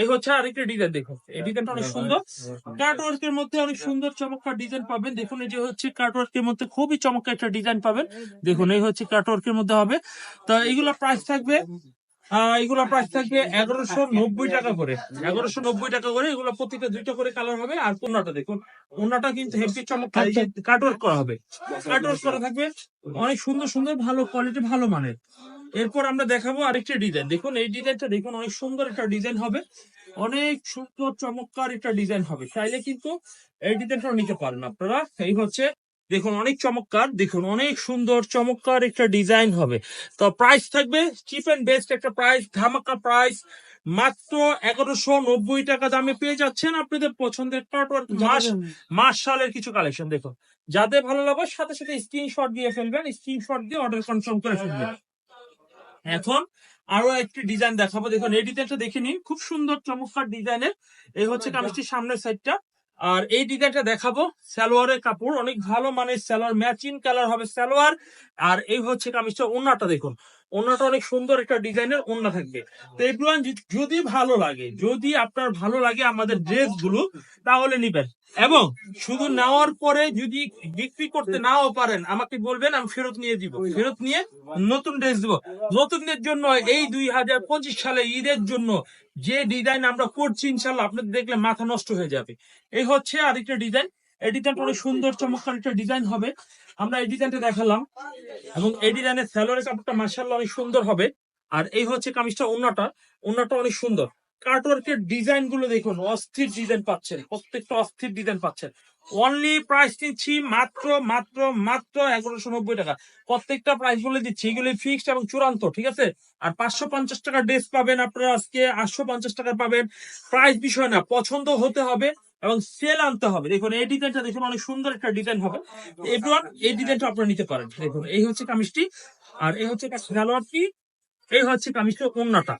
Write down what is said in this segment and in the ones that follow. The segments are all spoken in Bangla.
এই হচ্ছে আরেকটা ডিজাইন দেখুন। এই ডিজাইনটা অনেক সুন্দর। কার্ট ওয়ার্কের মধ্যে অনেক সুন্দর চমৎকার ডিজাইন পাবেন। দেখুন এই যে হচ্ছে কার্ট ওয়ার্কের মধ্যে খুবই চমৎকার একটা ডিজাইন পাবেন। দেখুন এই হচ্ছে কার্ট ওয়ার্কের মধ্যে হবে। তা এগুলো প্রাইস থাকবে এগুলো প্রাইস থাকবে এগারোশো নব্বই টাকা করে। এগারোশো নব্বই টাকা করে এগুলো প্রত্যেকটা দুইটা করে কালার হবে। আর পণ্যটা দেখুন পণ্যটা কিন্তু হেভি চমৎকার কাট ওয়ার্ক করা হবে। কাট ওয়ার্ক করা থাকবে। অনেক সুন্দর সুন্দর ভালো কোয়ালিটি ভালো মানের। এরপর আমরা দেখাবো আরেকটা ডিজাইন দেখুন এই ডিজাইনটা দেখুন অনেক সুন্দর একটা ডিজাইন হবে। অনেক সুন্দর চমৎকার একটা ডিজাইন হবে। চাইলে কিন্তু এই ডিজাইনটা নিতে পারেন আপনারা। এই হচ্ছে দেখুন অনেক চমৎকার দেখুন অনেক সুন্দর চমৎকার একটা ডিজাইন হবে। তো প্রাইস থাকবে চিপ এন্ড বেস্ট একটা প্রাইস ধামাকা প্রাইস মাত্র এগারোশো নব্বই টাকা দামে পেয়ে যাচ্ছেন আপনাদের পছন্দের মাস মাস সালের কিছু কালেকশন দেখুন যাদের ভালো লাগবে সাথে সাথে স্ক্রিনশট দিয়ে ফেলবেন স্ক্রিনশট দিয়ে অর্ডার কনফার্ম করে ফেলবেন। এখন আরও একটি ডিজাইন দেখাবো। দেখুন এই ডিজাইনটা দেখে নিন। খুব সুন্দর চমৎকার ডিজাইনের এই হচ্ছে কামিজটির সামনের সাইডটা আর এই ডিজাইনটা দেখাবো। সালোয়ারের কাপড় অনেক ভালো মানে সালোয়ার ম্যাচিং কালার হবে সালোয়ার। আর এই হচ্ছে কামিজটা ওনাটা দেখুন। ওন্নাটা অনেক সুন্দর একটা ডিজাইনের ওন্না থাকবে। তো এগুলান যদি ভালো লাগে, যদি আপনার ভালো লাগে আমাদের ড্রেসগুলো তাহলে নিবেন। এবং শুধু নেওয়ার পরে যদি বিক্রি করতে নাও পারেন, আমাকে বলবেন, আমি ফেরত নিয়ে দিব। ফেরত নিয়ে নতুন ড্রেস দিব। নতুনদের জন্য এই দুই হাজার পঁচিশ সালে ঈদের জন্য যে ডিজাইন আমরা করছি, ইনশাল্লাহ আপনাদের দেখলে মাথা নষ্ট হয়ে যাবে। এই হচ্ছে আরেকটা ডিজাইন। এই ডিজাইনটা অনেক সুন্দর চমৎকার একটা ডিজাইন হবে। আমরা এই ডিজাইনটা দেখালাম। এবং এই ডিজাইনের স্যালোয়ারের কাপড়টা মার্শাল্লাহ অনেক সুন্দর হবে। আর এই হচ্ছে কামিজটা অন্যটা অন্যটা অনেক সুন্দর। কার্টওয়ার্কের ডিজাইনগুলো দেখুন অস্থির ডিজাইন পাচ্ছেন। প্রত্যেকটা অস্থির ডিজাইন পাচ্ছেন। অনলি প্রাইস নিচ্ছি মাত্র মাত্র মাত্র এগারোশো নব্বই টাকা। প্রত্যেকটা প্রাইস বলে দিচ্ছি এগুলি ফিক্সড এবং চূড়ান্ত ঠিক আছে? আর পাঁচশো পঞ্চাশ টাকা ড্রেস পাবেন আপনারা আজকে আটশো পঞ্চাশ টাকা পাবেন। প্রাইস বিষয় না পছন্দ হতে হবে। এবং সেল আনতে হবে। দেখুন এই ডিজাইনটা দেখুন অনেক সুন্দর একটা ডিজাইন হবে। এবার এই ডিজাইনটা আপনারা নিতে পারেন। দেখুন এই হচ্ছে কামিজটি আর এই হচ্ছে সালোয়ারটি এই হচ্ছে কামিজটা ওন্নাটা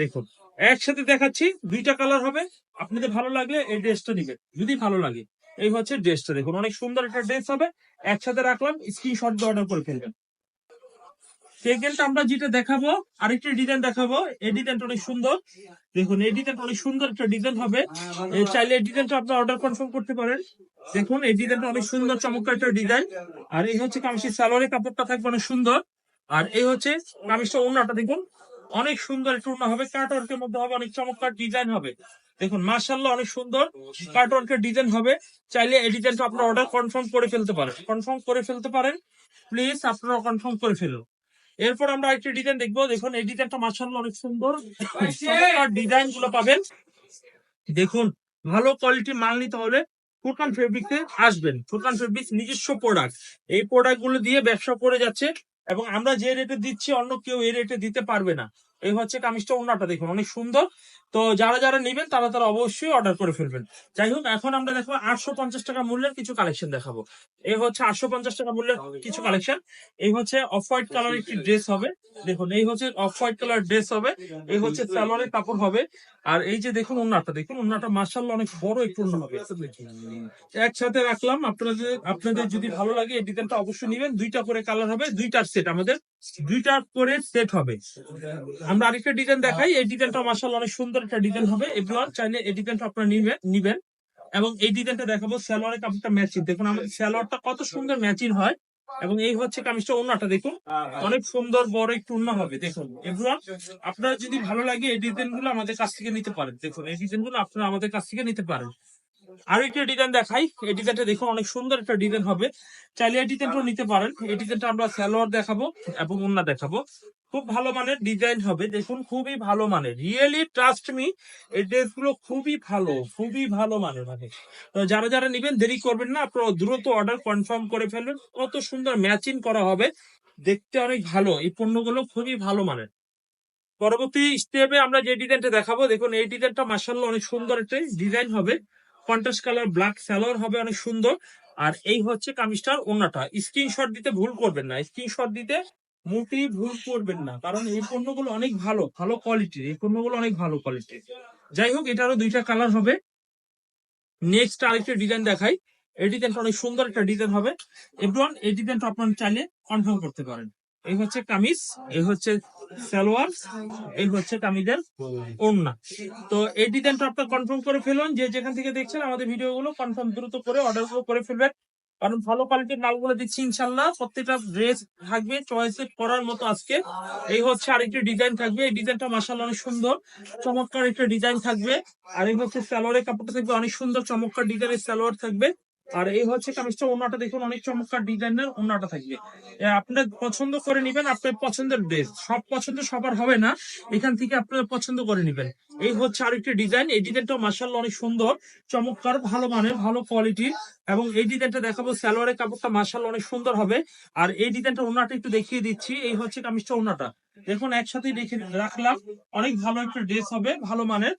দেখুন একসাথে দেখাচ্ছি দুইটা কালার হবে। আপনাদের ভালো লাগলে এই ড্রেসটা নিবেন। যদি ভালো লাগে এই হচ্ছে ড্রেসটা দেখুন অনেক সুন্দর একটা ড্রেস হবে। একসাথে রাখলাম স্ক্রিনশট দিয়ে অর্ডার করে ফেলবেন। সেকেন্ড আমরা যেটা দেখাবো, আরেকটা ডিজাইন দেখাবো। এই ডিজাইনটা অনেক সুন্দর। দেখুন, এই ডিজাইনটা অনেক সুন্দর একটা ডিজাইন হবে। চাইলে এই ডিজাইনটা আপনার অর্ডার কনফার্ম করতে পারেন। দেখুন, এই ডিজাইনটা অনেক সুন্দর, চমৎকার একটা ডিজাইন আর এই হচ্ছে কামিজের সালোয়ারের কাপড়টা থাকবে অনেক সুন্দর। আর এই হচ্ছে কামিজটা ওড়নাটা, দেখুন, অনেক সুন্দর একটা ওড়না হবে। কাটওয়ার্কের মধ্যে হবে, অনেক চমৎকার ডিজাইন হবে। দেখুন মার্শাল্লাহ অনেক সুন্দর কাটওয়ার্কের ডিজাইন হবে। চাইলে এই ডিজাইনটা আপনার অর্ডার কনফার্ম করে ফেলতে পারেন। কনফার্ম করে ফেলতে পারেন। প্লিজ আপনারা কনফার্ম করে ফেলুন। এরপর আমরা আরেকটি ডিজাইন দেখব। দেখুন এই ডিজাইনটা মার্শাল্লাহ অনেক সুন্দর। ডিজাইনগুলো পাবেন। দেখুন ভালো কোয়ালিটি মাল নিতে হলে ফুরকান ফেব্রিক্সে আসবেন। ফুরকান ফেব্রিক্স নিজস্ব প্রোডাক্ট এই প্রোডাক্টগুলো দিয়ে ব্যবসা করে যাচ্ছে এবং আমরা যে রেটে দিচ্ছি অন্য কেউ এই রেটে দিতে পারবে না। এই হচ্ছে কামিজটা ওনাটা দেখুন অনেক সুন্দর। তো যারা যারা নেবেন তারা তারা অবশ্যই অর্ডার করে ফেলবেন। যাই হোক এখন আমরা দেখব আটশো পঞ্চাশ টাকা মূল্যের কিছু কালেকশন দেখাবো। এই হচ্ছে আটশো পঞ্চাশ টাকা মূল্যের কিছু কালেকশন এই হচ্ছে অফ হোয়াইট কালার একটি ড্রেস হবে। দেখুন এই হচ্ছে অফ হোয়াইট কালার ড্রেস হবে। এই হচ্ছে সালোয়ারের কাপড় হবে। আর এই যে দেখুন ওনাটা দেখুন ওনাটা মার্শাল্লাহ অনেক বড় একটু হবে। একসাথে রাখলাম। আপনাদের আপনাদের যদি ভালো লাগে এই ডিজাইনটা অবশ্যই নেবেন। দুইটা করে কালার হবে দুইটার সেট আমাদের। দুইটা করে সেট হবে। আমরা আরেকটা ডিজাইন দেখাই। এই ডিজাইনটা মার্শাল্লাহ অনেক সুন্দর একটা ডিজাইন হবে। এভরিওয়ান চাইলে এই ডিজাইনটা আপনারা নিবেন নিবেন। এবং এই ডিজাইনটা দেখাবো সালোয়ারের কাপড়টা ম্যাচিং দেখুন, আমাদের সালোয়ারটা কত সুন্দর ম্যাচিং হয়। এবং এই হচ্ছে কামিজটা ওনাটা দেখুন। অনেক সুন্দর, বড় একটু ওন্না হবে, দেখুন। এভরিওয়ান আপনারা যদি ভালো লাগে এই ডিজাইনগুলো আমাদের কাছ থেকে নিতে পারেন। দেখুন, এই ডিজাইনগুলো আপনারা আমাদের কাছ থেকে নিতে পারেন। আর একটা ডিজাইন দেখাই। এই ডিজাইনটা দেখুন, অনেক সুন্দর একটা ডিজাইন হবে। চাইলে এই ডিজাইনটা নিতে পারেন। এই ডিজাইনটা আমরা সালোয়ার দেখাবো এবং ওন্না দেখাবো। খুব ভালো মানের ডিজাইন হবে। দেখুন, খুবই ভালো মানের। রিয়েলি ট্রাস্ট মি এই ড্রেসগুলো খুবই ভালো খুবই ভালো মানের মানে। যারা যারা নেবেন, দেরি করবেন না। আপনারা দ্রুত অর্ডার কনফার্ম করে ফেলবেন। কত সুন্দর ম্যাচিং করা হবে। দেখতে অনেক ভালো। এই পণ্যগুলো খুবই ভালো মানের। পরবর্তী স্টেপে আমরা যে ডিজাইনটা দেখাবো। দেখুন, এই ডিজাইনটা মার্শাল্লাহ অনেক সুন্দর একটা ডিজাইন হবে। কন্ট্রাস্ট কালার ব্ল্যাক সালোয়ার হবে অনেক সুন্দর। আর এই হচ্ছে কামিজটার ওনাটা স্ক্রিনশট দিতে ভুল করবেন না। স্ক্রিনশট দিতে মোটেই ভুল করবেন না। কারণ এই পণ্যগুলো অনেক ভালো ভালো কোয়ালিটির এই পণ্যগুলো অনেক ভালো কোয়ালিটির যাই হোক, এটারও দুইটা কালার হবে। নেক্সট আরেকটা ডিজাইন দেখাই। এই ডিজাইনটা অনেক সুন্দর একটা ডিজাইন হবে। এভরিওয়ান এই ডিজাইনটা আপনারা চাইলে কনফার্ম করতে পারেন। এই হচ্ছে কামিজ, এই হচ্ছে সালোয়ার, এই হচ্ছে কামিজের ওড়না। তো এই ডিজাইনটা আপনার কনফার্ম করে ফেলুন, যে যেখান থেকে দেখছেন আমাদের ভিডিওগুলো কনফার্ম দ্রুত করে অর্ডারগুলো করে ফেলবেন। কারণ ভালো কোয়ালিটির মালগুলো দিচ্ছি ইনশাল্লাহ প্রত্যেকটা ড্রেস থাকবে চয়েস করার মতো আজকে। এই হচ্ছে আরেকটি ডিজাইন থাকবে, এই ডিজাইনটা মাসাল্লাহ অনেক সুন্দর, চমৎকার একটা ডিজাইন থাকবে। আর এই হচ্ছে সালোয়ারের কাপড়টা থাকবে অনেক সুন্দর, চমৎকার ডিজাইনের সালোয়ার থাকবে। আর এই হচ্ছে কামিজটা ওনাটা দেখুন, অনেক চমৎকার ডিজাইনের ওনাটা থাকবে। আপনার পছন্দ করে নেবেন আপনার পছন্দের ড্রেস সব পছন্দ সবার হবে না, এখান থেকে আপনারা পছন্দ করে নেবেন। এই হচ্ছে আরেকটি ডিজাইন এই ডিজাইনটা মাসাল্লাহ অনেক সুন্দর, চমৎকার, ভালো মানের, ভালো কোয়ালিটির এবং এই ডিজাইনটা দেখাবো, সালোয়ারের কাপড়টা মাসাল্লাহ অনেক সুন্দর হবে। আর এই ডিজাইনটা ওনাটা একটু দেখিয়ে দিচ্ছি, এই হচ্ছে কামিজটা ওনাটা দেখুন একসাথে দেখে রাখলাম। অনেক ভালো একটা ড্রেস হবে, ভালো মানের।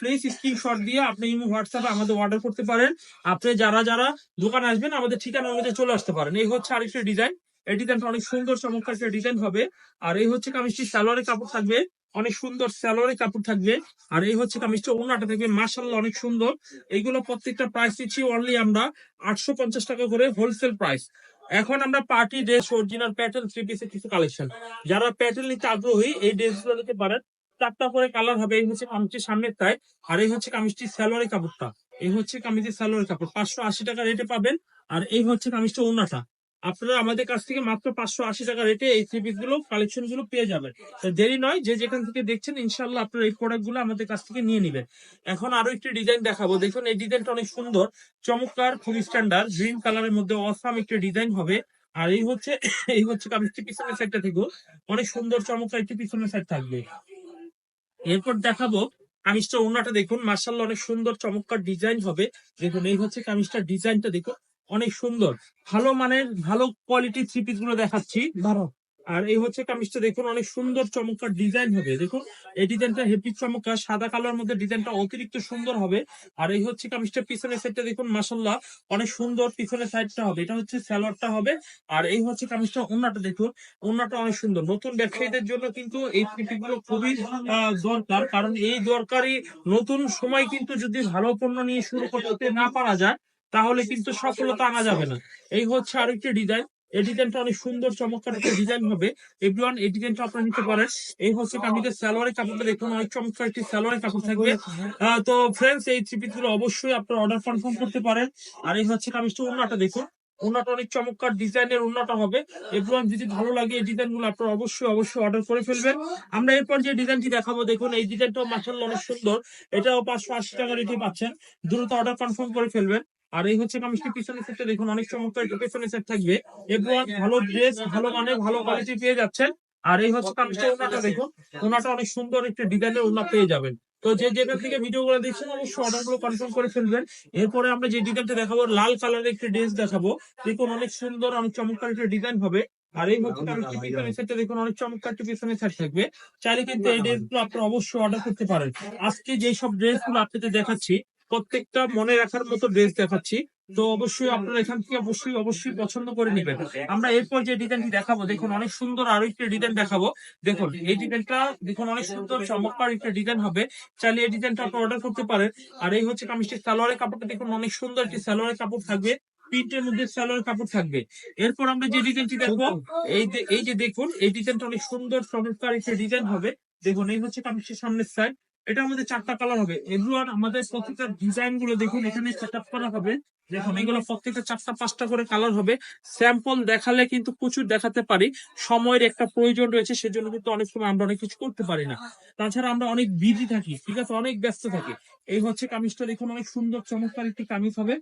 প্লিজ স্ক্রিনশট দিয়ে আপনি হোয়াটসঅ্যাপে আমাদের অর্ডার করতে পারেন। আপনি যারা যারা দোকান আসবেন, আমাদের ঠিকানা অনুযায়ী চলে আসতে পারেন। এই হচ্ছে আরেকটা ডিজাইন এই ডিজাইনটা অনেক সুন্দর, চমৎকার একটা ডিজাইন হবে। আর এই হচ্ছে কামিজটি সালোয়ারের কাপড় থাকবে। অনেক সুন্দর সালোয়ারের কাপড় থাকবে। আর এই হচ্ছে কামিজটা ওনাটা থাকবে। মার্শাল্লাহ অনেক সুন্দর। এইগুলো প্রত্যেকটা প্রাইস দিচ্ছি অনলি আমরা আটশো পঞ্চাশ টাকা করে হোলসেল প্রাইস এখন আমরা party dress original pattern three পিসের কিছু কালেকশন যারা প্যাটার্ন নিতে আগ্রহী, এই ড্রেসগুলো নিতে পারেন। চারটা করে কালার হবে, এই হচ্ছে কামিজটির সামনের তাই, আর এই হচ্ছে কামিজটির স্যালোয়ারের কাপড়টা। এই হচ্ছে কামিজের স্যালোয়ারের কাপড়। পাঁচশো আশি টাকা রেটে পাবেন, আর এই হচ্ছে কামিজটা ওনাটা আপনারা আমাদের কাছ থেকে মাত্র পাঁচশো আশি টাকা রেটে এই থ্রি পিসগুলো কালেকশনগুলো পেয়ে যাবেন। দেরি নয়, যে যেখান থেকে দেখছেন ইনশাল্লাহ আপনারা এই প্রোডাক্টগুলো আমাদের কাছ থেকে নিয়ে নেবেন। এখন আরও একটি ডিজাইন দেখাবো। দেখুন, এই ডিজাইনটা অনেক সুন্দর, চমৎকার, খুবই স্ট্যান্ডার্ড গ্রিন কালারের মধ্যে অসাম একটি ডিজাইন হবে। আর এই হচ্ছে এই হচ্ছে কামিজটি পিছনের সাইডটা থেকে অনেক সুন্দর, চমৎকার একটি পিছনের সাইড থাকবে। এরপর দেখাবো কামিজটা ওনাটা দেখুন। মার্শাল্লাহ অনেক সুন্দর, চমৎকার ডিজাইন হবে। দেখুন, এই হচ্ছে কামিজটার ডিজাইনটা দেখুন। অনেক সুন্দর। ভালো মানের ভালো কোয়ালিটির থ্রি পিসগুলো দেখাচ্ছি। আর এই হচ্ছে কামিজটা দেখুন অনেক সুন্দর চমৎকার ডিজাইন হবে। দেখুন এই ডিজাইনটা হেভি চমৎকার সাদা কালার মধ্যে ডিজাইনটা অতিরিক্ত সুন্দর হবে। আর এই হচ্ছে কামিজটা পিছনের সাইডটা দেখুন মাসাল্লাহ অনেক সুন্দর পিছনের সাইডটা হবে। এটা হচ্ছে সালোয়ারটা হবে। আর এই হচ্ছে কামিজটা ওন্নাটা দেখুন ওন্নাটা অনেক সুন্দর। নতুন ব্যবসায়ীদের জন্য কিন্তু এই গুলো খুবই আহ, দরকার। কারণ এই দরকারি নতুন সময় কিন্তু যদি ভালো পণ্য নিয়ে শুরু করতে না পারা যায় তাহলে কিন্তু সফলতা আনা যাবে না। এই হচ্ছে আরেকটি ডিজাইন এই ডিজাইনটা অনেক সুন্দর চমৎকার একটা ডিজাইন হবে। এভরিওয়ান এই ডিজাইনটা আপনারা নিতে পারেন। এই হচ্ছে কামিজের সালোয়ারের কাপড়টা দেখুন অনেক চমৎকার একটি সালোয়ারের কাপড় থাকবে। তো ফ্রেন্ডস এই থ্রি গুলো অবশ্যই আপনারা অর্ডার কনফার্ম করতে পারেন। আর এই হচ্ছে কামিজটা ওনাটা দেখুন। ওনাটা অনেক চমৎকার ডিজাইনের ওনাটা হবে। এভরিওয়ান যদি ভালো লাগে এই ডিজাইনগুলো আপনারা অবশ্যই অবশ্যই অর্ডার করে ফেলবেন। আমরা এরপর যে ডিজাইনটি দেখাবো দেখুন এই ডিজাইনটাও মাসাল্লাহ অনেক সুন্দর। এটাও পাঁচশো আশি টাকা রেটে পাচ্ছেন। দ্রুত অর্ডার কনফার্ম করে ফেলবেন। আর এই হচ্ছে কামিজটি পিছনের সেটটা দেখুন, অনেক চমৎকার একটা সেট থাকবে। এভরিওয়ান ভালো ড্রেস ভালো মানে ভালো কোয়ালিটি পেয়ে যাচ্ছেন। আর এই হচ্ছে কামিজটা ওনাটা দেখুন ওনাটা অনেক সুন্দর একটা ডিজাইনের ওনা পেয়ে যাবেন। তো যে যেখান থেকে ভিডিও গুলো দেখছেন, অবশ্যই অর্ডারগুলো কনফার্ম করে ফেলবেন। এরপরে আমরা যে ডিজাইনটা দেখাবো, লাল কালারের একটা ড্রেস দেখাবো। দেখুন, অনেক সুন্দর, অনেক চমৎকার একটা ডিজাইন হবে। আর এই হচ্ছে কামিজটি পিছনের সেটটা দেখুন, অনেক চমৎকার একটা পিছনের সেট থাকবে। চাইলে কিন্তু এই ড্রেসগুলো আপনারা অবশ্যই অর্ডার করতে পারেন। আজকে যে সব ড্রেসগুলো আপনাদের দেখাচ্ছি প্রত্যেকটা মনে রাখার মতো ড্রেস দেখাচ্ছি। তো অবশ্যই আপনারা এখান থেকে অবশ্যই অবশ্যই পছন্দ করে নেবেন। আমরা এরপর যে ডিজাইনটি দেখাবো, দেখুন অনেক সুন্দর আরও একটা ডিজাইন দেখাবো। দেখুন, এই ডিজাইনটা দেখুন অনেক সুন্দর, চমৎকার একটা ডিজাইন হবে। চাইলে এই ডিজাইনটা আপনি অর্ডার করতে পারেন। আর এই হচ্ছে কামিজটির সালোয়ারের কাপড়টা দেখুন অনেক সুন্দর একটি সালোয়ারের কাপড় থাকবে। প্রিন্টের মধ্যে সালোয়ারের কাপড় থাকবে। এরপর আমরা যে ডিজাইনটি দেখব, এই এই যে দেখুন, এই ডিজাইনটা অনেক সুন্দর, চমৎকার একটা ডিজাইন হবে। দেখুন, এই হচ্ছে কামিজটির সামনের সাইড এটা আমাদের চারটা কালার হবে। এভরিওয়ান আমাদের প্রত্যেকটা ডিজাইনগুলো দেখুন, এখানে সেট আপ করা হবে। দেখুন, এগুলো প্রত্যেকটা চারটা, পাঁচটা করে কালার হবে। স্যাম্পল দেখালে কিন্তু প্রচুর দেখাতে পারি। সময়ের একটা প্রয়োজন রয়েছে, সেজন্য কিন্তু অনেক সময় আমরা অনেক কিছু করতে পারি না। তাছাড়া আমরা অনেক বিজি থাকি, ঠিক আছে? অনেক ব্যস্ত থাকি। এই হচ্ছে কামিজটা, দেখুন, অনেক সুন্দর, চমৎকার একটি কামিজ হবে।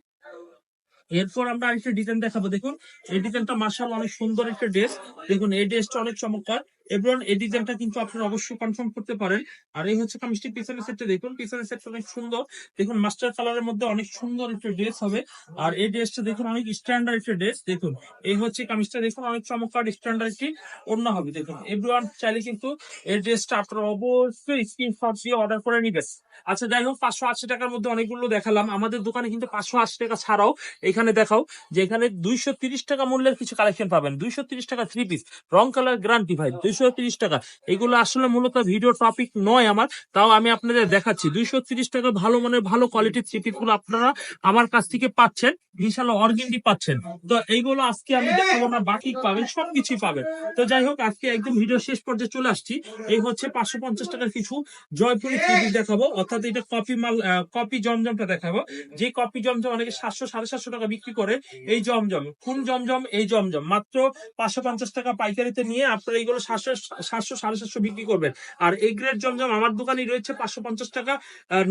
এরপর আমরা আরেকটা ডিজাইন দেখাবো, দেখুন। এই ডিজাইনটা মার্শাল অনেক সুন্দর একটা ড্রেস দেখুন, এই ড্রেসটা অনেক চমৎকার। এবং এই ডিজাইনটা কিন্তু আপনারা অবশ্যই কনফার্ম করতে পারেন। আর এই হচ্ছে কামিজটির পিছনের সেটটা দেখুন। পিছনের সেটটা অনেক সুন্দর। দেখুন মাস্টার কালারের মধ্যে অনেক সুন্দর একটা ড্রেস হবে। আর এই ড্রেসটা দেখুন, অনেক স্ট্যান্ডার্ড একটা ড্রেস দেখুন, এই হচ্ছে কামিজটা দেখুন, অনেক চমৎকার স্ট্যান্ডার্ড একটি অন্য হবে। দেখুন এভরিওয়ান চাইলে কিন্তু এই ড্রেসটা আপনারা অবশ্যই স্ক্রিনশট দিয়ে অর্ডার করে নিবেন। আচ্ছা যাই হোক, পাঁচশো আশি টাকার মধ্যে অনেকগুলো দেখালাম। আমাদের দোকানে কিন্তু পাঁচশো আশি টাকা ছাড়াও এখানে দেখাও যে এখানে দুইশো তিরিশ টাকা মূল্যের কিছু কালেকশন পাবেন। দুইশো তিরিশ টাকা থ্রি পিস রং কালার গ্যারান্টি ভাই, দুইশো তিরিশ টাকা। এগুলো আসলে মূলত ভিডিও টপিক নয় আমার, তাও আমি আপনাদের দেখাচ্ছি। দুইশো তিরিশ টাকা ভালো মানের, ভালো কোয়ালিটির থ্রি পিসগুলো আপনারা আমার কাছ থেকে পাচ্ছেন ইনশাল্লাহ অর্গেন্ডি পাচ্ছেন। তো এইগুলো আজকে আমি দেখাবো না, বাকি পাবেন, সবকিছুই পাবেন। তো যাই হোক, আজকে একদম ভিডিও শেষ পর্যায়ে চলে আসছি। এই হচ্ছে পাঁচশো পঞ্চাশ টাকার কিছু জয়পুরি টিভি দেখাবো। অর্থাৎ এটা কপি মাল কপি জমজমটা দেখাবো। যে কপি জমজম অনেকে সাতশো, সাড়ে সাতশো টাকা বিক্রি করে, এই জমজম কোন জমজম, এই জমজম। মাত্র পাঁচশো পঞ্চাশ টাকা পাইকারিতে নিয়ে আপনারা এইগুলো সাতশো সাতশো, সাড়ে সাতশো বিক্রি করবেন। আর এই গ্রেড জমজম আমার দোকানে রয়েছে পাঁচশো পঞ্চাশ টাকা।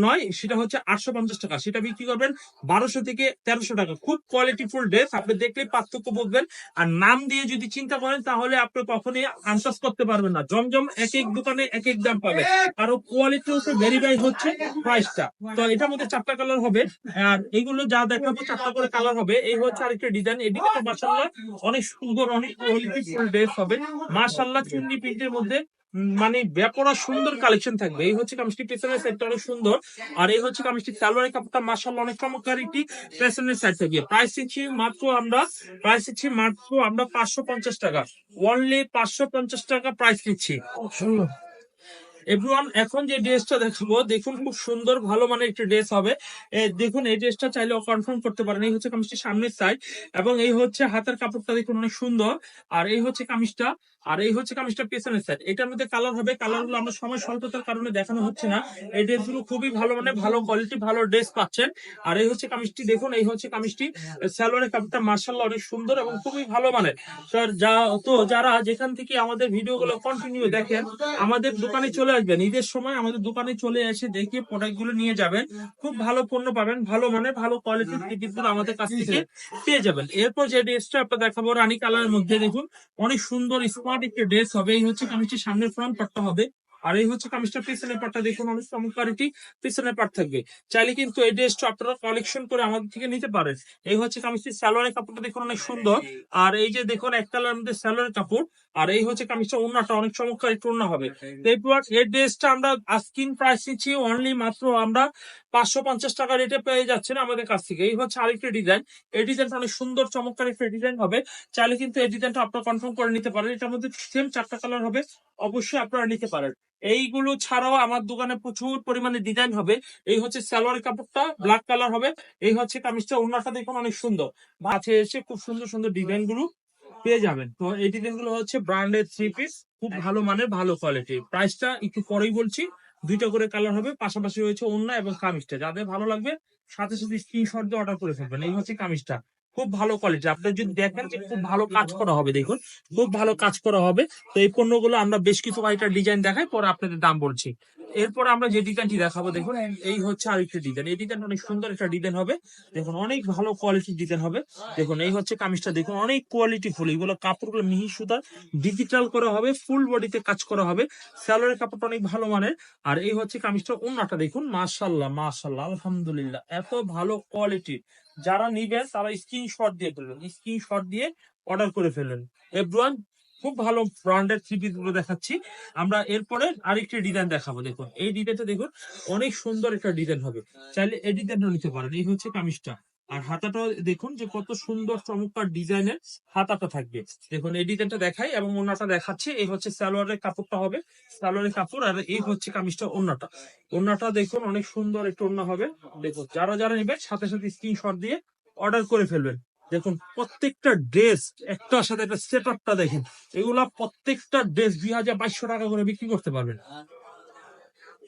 নয়, সেটা হচ্ছে আটশো পঞ্চাশ টাকা। সেটা বিক্রি করবেন বারোশো থেকে তেরোশো টাকা। খুব কোয়ালিটিফুল ড্রেস আপনি দেখলে পার্থক্য বুঝবেন। আর নাম দিয়ে যদি চিন্তা করেন, তাহলে আপনি কখনোই আনসাস করতে পারবেন না। জমজম এক এক দোকানে এক এক দাম পাবে। আর কোয়ালিটি হচ্ছে ভেরিফাই হচ্ছে প্রাইসটা তো এটার মধ্যে চারটা কালার হবে। আর এইগুলো যা দেখাবো, চারটা করে কালার হবে। এই হচ্ছে আরেকটা ডিজাইন এদিকে মাসাল্লাহ অনেক সুন্দর, অনেক কোয়ালিটিফুল ড্রেস হবে। মাসাল্লাহ চুন্নি প্রিন্টের মধ্যে মানে ব্যাপরা সুন্দর কালেকশন থাকবে। এই হচ্ছে কামিজটি পেছনের সাইডটা অনেক সুন্দর, আর এই হচ্ছে কামিজটি সালোয়ারের কাপড়টা মাসাল্লাহ অনেক চমৎকার একটি পেছনের সাইড থাকবে। প্রাইস দিচ্ছি মাত্র আমরা প্রাইস দিচ্ছি মাত্র আমরা পাঁচশো পঞ্চাশ টাকা। অনলি পাঁচশো পঞ্চাশ টাকা প্রাইস দিচ্ছি। এভরিওয়ান এখন যে ড্রেসটা দেখাবো, দেখুন খুব সুন্দর, ভালো মানের একটি ড্রেস হবে। দেখুন, এই ড্রেসটা চাইলে কনফার্ম করতে পারেন। এই হচ্ছে কামিজটি সামনের সাইড এবং এই হচ্ছে হাতের কাপড়টা দেখুন অনেক সুন্দর। আর এই হচ্ছে কামিজটা আর এই হচ্ছে কামিজটা পেছনের সাইড এটার মধ্যে কালার হবে কালারগুলো আমরা সময় স্বল্পতার কারণে দেখানো হচ্ছে না। এই ড্রেসগুলো খুবই ভালো মানে ভালো কোয়ালিটি ভালো ড্রেস পাচ্ছেন। আর এই হচ্ছে কামিজটি, দেখুন, এই হচ্ছে কামিজটি। সালোয়ারের কাপড়টা মার্শাল্লাহ অনেক সুন্দর এবং খুবই ভালো মানের। স্যার যা, তো যারা যেখান থেকে আমাদের ভিডিও গুলো কন্টিনিউ দেখেন, আমাদের দোকানে চলে আসবেন। ঈদের সময় আমাদের দোকানে চলে এসে দেখে প্রোডাক্টগুলো নিয়ে যাবেন। খুব ভালো পণ্য পাবেন, ভালো মানে ভালো কোয়ালিটির টিকিট আমাদের কাছ থেকে পেয়ে যাবেন। এরপর যে ড্রেসটা আপনার দেখাবো, রানী কালারের মধ্যে দেখুন, অনেক সুন্দর স্মার্ট একটু ড্রেস হবে, এই হচ্ছে কামিজটির সামনের ফ্রন্ট পার্টটা হবে। আর এই হচ্ছে কামিজটা পিছনের পার্টটা দেখুন অনেক চমৎকার একটি পিছনের পার্ট থাকবে। চাইলে কিন্তু এই ড্রেসটা আপনারা কালেকশন করে আমাদের থেকে নিতে পারেন। এই হচ্ছে কামিজটির সালোয়ারের কাপড়টা দেখুন অনেক সুন্দর। আর এই যে দেখুন, এক কালার মধ্যে সালোয়ারের কাপড়। আর এই হচ্ছে কামিজটা ওড়নাটা অনেক চমৎকার একটু ওড়না হবে। এরপর এই ড্রেসটা আমরা আস্কিন প্রাইস নিচ্ছি অনলি মাত্র আমরা পাঁচশো পঞ্চাশ টাকা রেটে পেয়ে যাচ্ছেন আমাদের কাছ থেকে। এই হচ্ছে আরেকটা ডিজাইন এই ডিজাইনটা অনেক সুন্দর চমৎকার একটা ডিজাইন হবে। চাইলে কিন্তু এই ডিজাইনটা আপনারা কনফার্ম করে নিতে পারেন। এটার মধ্যে সেম চারটা কালার হবে অবশ্যই আপনারা নিতে পারেন। এইগুলো ছাড়াও আমার দোকানে প্রচুর পরিমাণে ডিজাইন হবে। এই হচ্ছে সালোয়ারের কাপড়টা ব্ল্যাক কালার হবে। এই হচ্ছে কামিজটা ওনাটা দেখুন অনেক সুন্দর। আছে এসে খুব সুন্দর সুন্দর ডিজাইনগুলো। পেয়ে যাবেন। তো এই ডিজাইনগুলো হচ্ছে ব্র্যান্ডেড থ্রি পিস খুব ভালো মানের, ভালো কোয়ালিটি প্রাইসটা একটু পরেই বলছি, দুইটা করে কালার হবে, পাশাপাশি রয়েছে ওন্না এবং কামিজটা। যাদের ভালো লাগবে, সাথে সাথে স্ক্রিনশট দিয়ে অর্ডার করে ফেলবেন। এই হচ্ছে কামিজটা। খুব ভালো কোয়ালিটি আপনি যদি দেখেন যে খুব ভালো কাজ করা হবে, দেখুন, খুব ভালো কাজ করা হবে। তো এই পণ্যগুলো আমরা বেশ কিছু কয়েকটা ডিজাইন দেখাই, পরে আপনাদের দাম বলছি। এরপর আমরা যে ডিজাইনটি দেখাবো, দেখুন, এই হচ্ছে আরেকটা ডিজাইন এই ডিজাইন অনেক সুন্দর একটা ডিজাইন হবে। দেখুন, অনেক ভালো কোয়ালিটির ডিজাইন হবে। দেখুন, এই হচ্ছে কামিজটা, দেখুন, অনেক কোয়ালিটি ফুল। এগুলো কাপড়গুলো মিহি সুতার ডিজিটাল করা হবে ফুল বডিতে কাজ করা হবে। স্যালোয়ারের কাপড়টা অনেক ভালো মানের। আর এই হচ্ছে কামিজটা অন্যটা দেখুন মাশাল্লাহ মাশাল্লাহ আলহামদুলিল্লাহ, এত ভালো কোয়ালিটির যারা নিবেন তারা স্ক্রিনশট দিয়ে ফেলবেন স্ক্রিনশট দিয়ে অর্ডার করে ফেলবেন। এভরিওয়ান খুব ভালো ব্র্যান্ডের থ্রি পিসগুলো দেখাচ্ছি। আমরা এরপরে আরেকটি ডিজাইন দেখাবো। দেখুন, এই ডিজাইনটা দেখুন, অনেক সুন্দর একটা ডিজাইন হবে। চাইলে এই ডিজাইনটা নিতে পারেন। এই হচ্ছে কামিজটা। আর হাতাটাও দেখুন যে কত সুন্দর চমৎকার ডিজাইনের হাতাটা থাকবে। দেখুন, এই ডিজাইনটা দেখাই এবং ওনাটা দেখাচ্ছে। এই হচ্ছে সালোয়ারের কাপড়টা হবে, সালোয়ারের কাপড়, আর এই হচ্ছে কামিজটা ওনাটা ওনাটা দেখুন, অনেক সুন্দর একটু ওনা হবে। দেখুন, যারা যারা নেবে সাথে সাথে স্ক্রিনশট দিয়ে অর্ডার করে ফেলবেন। দেখুন, প্রত্যেকটা ড্রেস একটার সাথে একটা সেট আপটা দেখেন। এগুলা প্রত্যেকটা ড্রেস দুই হাজার বাইশশো টাকা করে বিক্রি করতে পারবেন।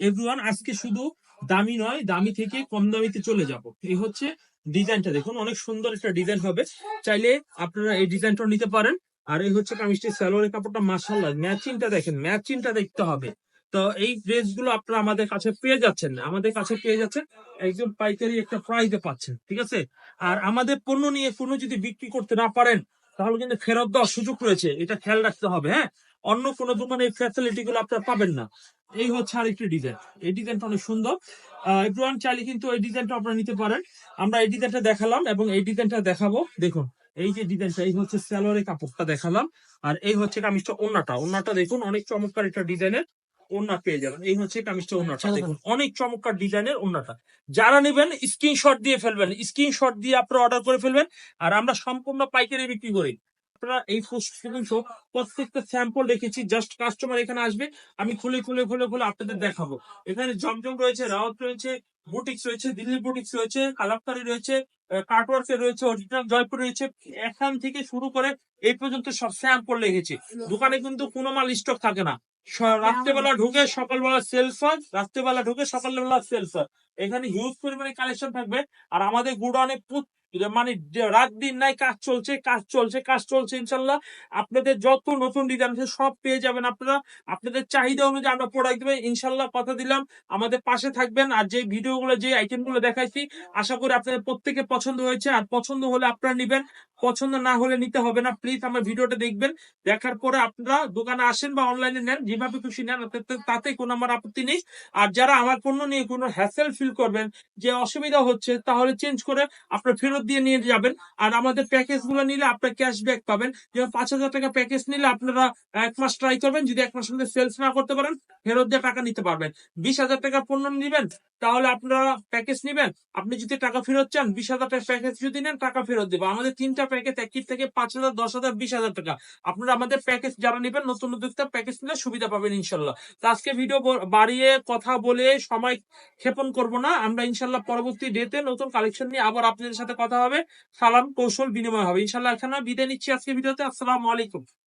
এভরিওয়ান, আজকে শুধু দামি নয়, দামি থেকে কম দামিতে চলে যাব। এই হচ্ছে ডিজাইনটা দেখুন, অনেক সুন্দর একটা ডিজাইন হবে। চাইলে আপনারা এই ডিজাইনটা নিতে পারেন। আর এই হচ্ছে কামিজটি, সালোয়ারের কাপড়টা মাসাল্লাহ ম্যাচিংটা দেখেন ম্যাচিংটা দেখতে হবে। তো এই ড্রেসগুলো আপনারা আমাদের কাছে পেয়ে যাচ্ছেন আমাদের কাছে পেয়ে যাচ্ছেন একজন পাইকারি একটা প্রাইজে পাচ্ছেন, ঠিক আছে? আর আমাদের পণ্য নিয়ে পণ্য যদি বিক্রি করতে না পারেন তাহলে কিন্তু ফেরত দেওয়ার সুযোগ রয়েছে। এটা খেয়াল রাখতে হবে হ্যাঁ? অন্য কোনো দোকানে এই ফ্যাসিলিটি গুলো আপনারা পাবেন না। এই হচ্ছে আরেকটি ডিজাইন এই ডিজাইনটা অনেক সুন্দর। এভরিওয়ান চাইলে কিন্তু এই ডিজাইনটা আপনারা নিতে পারেন। আমরা এই ডিজাইনটা দেখালাম এবং এই ডিজাইনটা দেখাবো। দেখুন, এই যে ডিজাইনটা এই হচ্ছে সালোয়ারের কাপড়টা দেখালাম। আর এই হচ্ছে কামিজটা ওন্নাটা। ওন্নাটা দেখুন, অনেক চমৎকার একটা ডিজাইনের ওড়না পেয়ে যাবেন। এই হচ্ছে কামিজটা ওড়নাটা। দেখুন অনেক চমৎকার ডিজাইনের ওড়নাটা। যারা নেবেন স্ক্রিনশট দিয়ে ফেলবেন। স্ক্রিনশট দিয়ে আপনারা অর্ডার করে ফেলবেন। আর আমরা সম্পূর্ণ পাইকারি বিক্রি করি। আপনারা এই পর্যন্ত প্রত্যেকটা স্যাম্পল রেখেছি জাস্ট কাস্টমার এখানে আসবে। আমি খুলে খুলে খুলে খুলে আপনাদের দেখাবো। এখানে জমজম রয়েছে রাওয়াত রয়েছে বুটিক্স রয়েছে দিল্লি বুটিক্স রয়েছে কালাপ্তারি রয়েছে কাটওয়ার্কে রয়েছে অরিজিনাল জয়পুর রয়েছে। এখান থেকে শুরু করে এই পর্যন্ত সব স্যাম্পল রেখেছি দোকানে কিন্তু কোনো মাল স্টক থাকে না। রাত্রেবেলা ঢুকে সকালবেলা সেলস হয় রাত্রেবেলা ঢুকে সকালবেলা সেলস হয়। এখানে হিউজ পরিমাণে কালেকশন থাকবে। আর আমাদের গুডাউনে মানে রাত দিন নাই কাজ চলছে কাজ চলছে কাজ চলছে ইনশাল্লাহ। আপনাদের যত নতুন ডিজাইন আছে সব পেয়ে যাবেন আপনারা। আপনাদের চাহিদা অনুযায়ী আমরা প্রোডাক্ট দেবেন ইনশাল্লাহ কথা দিলাম। আমাদের পাশে থাকবেন। আর যে ভিডিওগুলো যে আইটেমগুলো দেখাইছি আশা করি আপনাদের প্রত্যেকে পছন্দ হয়েছে। আর পছন্দ হলে আপনারা নিবেন। পছন্দ না হলে নিতে হবে না। প্লিজ আমার ভিডিওটা দেখবেন। দেখার পরে আপনারা দোকানে আসেন বা অনলাইনে নেন, যেভাবে খুশি নেন, তাতে- কোনো আমার আপত্তি নেই। আর যারা আমার পণ্য নিয়ে কোনো হ্যাসেল ফিল করবেন, যে অসুবিধা হচ্ছে, তাহলে চেঞ্জ করে আপনার ফেরত দিয়ে নিয়ে যাবেন। আর আমাদের প্যাকেজগুলো নিলে আপনার ক্যাশব্যাক পাবেন। যেমন পাঁচ হাজার টাকা প্যাকেজ নিলে আপনারা এক মাস ট্রাই করবেন। যদি এক মাসের মধ্যে সেলস না করতে পারেন, ফেরত দিয়ে টাকা নিতে পারবেন। বিশ হাজার টাকা পণ্য নিবেন, তাহলে আপনারা প্যাকেজ নিবেন। আপনি যদি টাকা ফেরত চান, বিশ হাজার টাকা প্যাকেজ যদি নেন, টাকা ফেরত দেবো। আমাদের তিনটা প্যাকেজ একই থেকে পাঁচ হাজার, দশ হাজার, বিশ হাজার টাকা। আপনারা আমাদের প্যাকেজ যারা নেবেন, নতুন উদ্যোক্তা প্যাকেজ নিলে সুবিধা পাবেন ইনশাল্লাহ। তো আজকে ভিডিও বাড়িয়ে কথা বলে সময় ক্ষেপণ করব না। আমরা ইনশাল্লাহ পরবর্তী ডেতে নতুন কালেকশন নিয়ে আবার আপনাদের সাথে কথা হবে। সালাম, কৌশল, বিনিময় হবে। ইনশাল্লাহ এখানে বিদায় নিচ্ছি আজকে ভিডিওতে। আসসালামু আলাইকুম।